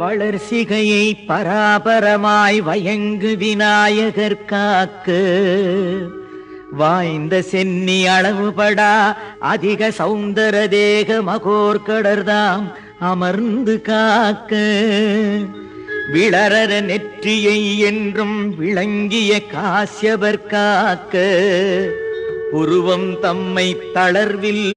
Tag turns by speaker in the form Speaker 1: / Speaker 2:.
Speaker 1: வளர்சிகையை பராபரமாய் வயங்கு Vinayagar cock. வாய்ந்த சென்னி அளவுபடா அதிக சௌந்தர தேக மகோர்கடர்தாம் அமர்ந்து காக்க. விளரர நெற்றியை என்றும் விளங்கிய காசியவர் காக்க. உருவம் தம்மை தளர்வில்